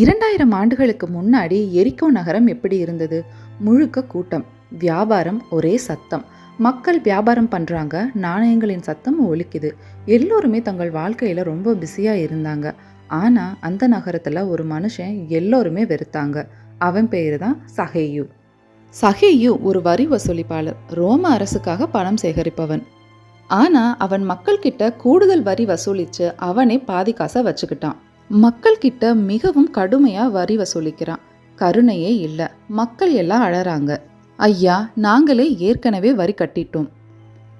இரண்டாயிரம் ஆண்டுகளுக்கு முன்னாடி எரிக்கோ நகரம் எப்படி இருந்தது? முழுக்க கூட்டம். வியாபாரம் ஒரே சத்தம். மக்கள் வியாபாரம் பண்ணுறாங்க நாணயங்களின் சத்தம் ஒழிக்குது எல்லோருமே தங்கள் வாழ்க்கையில் ரொம்ப பிஸியாக இருந்தாங்க. ஆனால் அந்த நகரத்தில் ஒரு மனுஷன் எல்லோருமே வெறுத்தாங்க. அவன் பேர் தான் சஹேயு. சஹேயு ஒரு வரி வசூலிப்பாளர். ரோம அரசுக்காக பணம் சேகரிப்பவன். ஆனால் அவன் மக்கள்கிட்ட கூடுதல் வரி வசூலித்து அவனே பாதி காசை வச்சுக்கிட்டான். மக்கள்கிட்ட மிகவும் கடுமையாக வரி வசூலிக்கிறான். கருணையே இல்லை. மக்கள் எல்லாம் அழறாங்க. ஐயா நாங்களே ஏற்கனவே வரி கட்டிட்டோம்.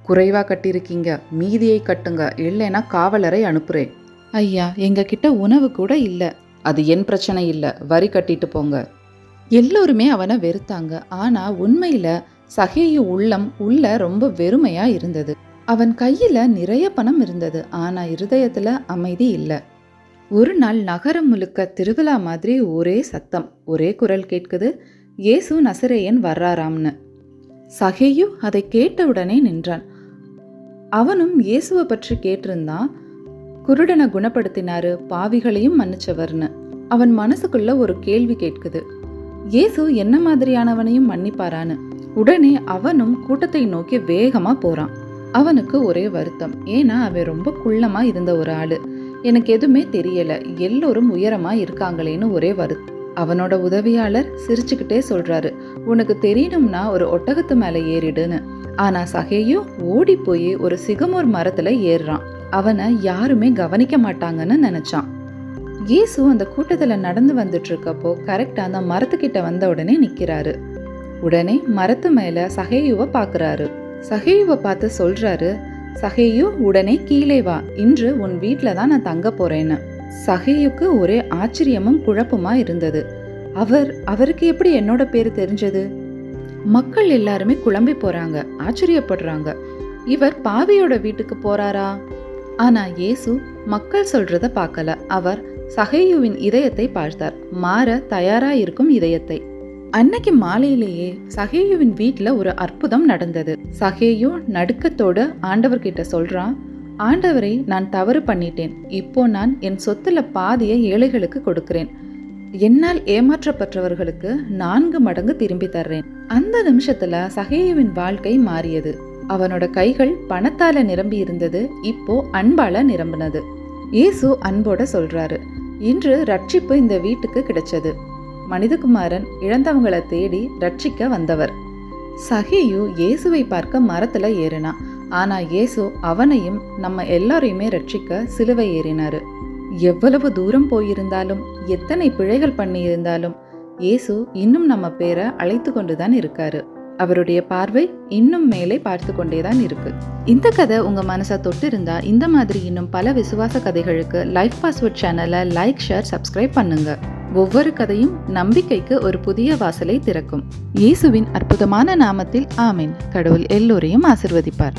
குறைவா கட்டியிருக்கீங்க. மீதியை கட்டுங்க. இல்லைன்னா காவலரை அனுப்புறேன். ஐயா எங்ககிட்ட உணவு கூட இல்லை. அது என் பிரச்சனை இல்லை. வரி கட்டிட்டு போங்க. எல்லோருமே அவனை வெறுத்தாங்க. ஆனா உண்மையில சகேயு உள்ளம் உள்ள ரொம்ப வெறுமையா இருந்தது. அவன் கையில நிறைய பணம் இருந்தது. ஆனா இருதயத்துல அமைதி இல்லை. ஒரு நாள் நகரம் முழுக்க திருவிழா மாதிரி ஒரே சத்தம் ஒரே குரல் கேட்குது. இயேசு நசரேயன் வர்றாராம்னு. சகேயு அதை கேட்டவுடனே நின்றான். அவனும் இயேசுவை பற்றி கேட்டிருந்தான். குருடனை குணப்படுத்தினாரு பாவிகளையும் மன்னிச்சவர்னு. அவன் மனசுக்குள்ள ஒரு கேள்வி கேட்குது. இயேசு என்ன மாதிரியானவனையும் மன்னிப்பாரான்னு. உடனே அவனும் கூட்டத்தை நோக்கி வேகமா போறான். அவனுக்கு ஒரே வருத்தம். ஏன்னா அவன் ரொம்ப குள்ளமா இருந்த ஒரு ஆளு. எனக்கு எதுவுமே தெரியல. எல்லோரும் உயரமா இருக்காங்களேன்னு ஒரே வரு அவனோட உதவியாளர் சிரிச்சுக்கிட்டே சொல்றாரு உனக்கு தெரியணும்னா ஒரு ஒட்டகத்து மேலே ஏறிடுன்னு. ஆனா சகேயும் ஓடி போய் ஒரு சிகமூர் மரத்துல ஏறுறான். அவனை யாருமே கவனிக்க மாட்டாங்கன்னு நினைச்சான். இயேசு அந்த கூட்டத்துல நடந்து வந்துட்டு இருக்கப்போ கரெக்டா அந்த மரத்துக்கிட்ட வந்த உடனே நிக்கிறாரு. உடனே மரத்து மேல சகேயுவை பாக்குறாரு. சகேயுவை பார்த்து சொல்றாரு சஹேயு உடனே கீழே வா. இன்று உன் வீட்டில் தான் நான் தங்க போறேன்னு. சஹேயுக்கு ஒரே ஆச்சரியமும் குழப்பமா இருந்தது. அவர் அவருக்கு எப்படி என்னோட பேர் தெரிஞ்சது? மக்கள் எல்லாருமே குழம்பி போறாங்க ஆச்சரியப்படுறாங்க. இவர் பாவியோட வீட்டுக்கு போறாரா? ஆனா இயேசு மக்கள் சொல்றத பார்க்கல. அவர் சகையுவின் இதயத்தை பார்த்தார். மாற தயாரா இருக்கும் இதயத்தை. அன்னைக்கு மாலையிலேயே சகேயுவின் வீட்டில் ஒரு அற்புதம் நடந்தது. சகேயு நடுக்கத்தோடு ஆண்டவர்கிட்ட சொல்றான் ஆண்டவரை நான் தவறு பண்ணிட்டேன். இப்போ நான் என் சொத்துல பாதியை ஏழைகளுக்கு கொடுக்கிறேன். என்னால் ஏமாற்றப்பட்டவர்களுக்கு நான்கு மடங்கு திரும்பி தர்றேன். அந்த நிமிஷத்துல சகேயுவின் வாழ்க்கை மாறியது. அவனோட கைகள் பணத்தால நிரம்பி இருந்தது. இப்போ அன்பால நிரம்பினது. இயேசு அன்போட சொல்றாரு இன்று ரட்சிப்பு இந்த வீட்டுக்கு கிடைச்சது. மனிதகுமாரன் இழந்தவங்களை தேடி ரட்சிக்க வந்தவர். சகேயு இயேசுவை பார்க்க மரத்தில் ஏறினான் ஆனால் இயேசு அவனையும் நம்ம எல்லாரையுமே ரட்சிக்க சிலுவை ஏறினார். எவ்வளவு தூரம் போயிருந்தாலும் எத்தனை பிழைகள் பண்ணியிருந்தாலும் இயேசு இன்னும் நம்ம பேரை அழைத்து கொண்டுதான் இருக்காரு. அவருடைய பார்வை இன்னும் மேலே பார்த்து கொண்டே தான் இருக்கு. இந்த கதை உங்க மனசை தொட்டு இருந்தா இந்த மாதிரி இன்னும் பல விசுவாச கதைகளுக்கு லைஃப் பாஸ்வேர்ட் சேனலை லைக் ஷேர் சப்ஸ்கிரைப் பண்ணுங்க. ஒவ்வொரு கதையும் நம்பிக்கைக்கு ஒரு புதிய வாசலை திறக்கும். இயேசுவின் அற்புதமான நாமத்தில் ஆமீன். கடவுள் எல்லோரையும் ஆசிர்வதிப்பார்.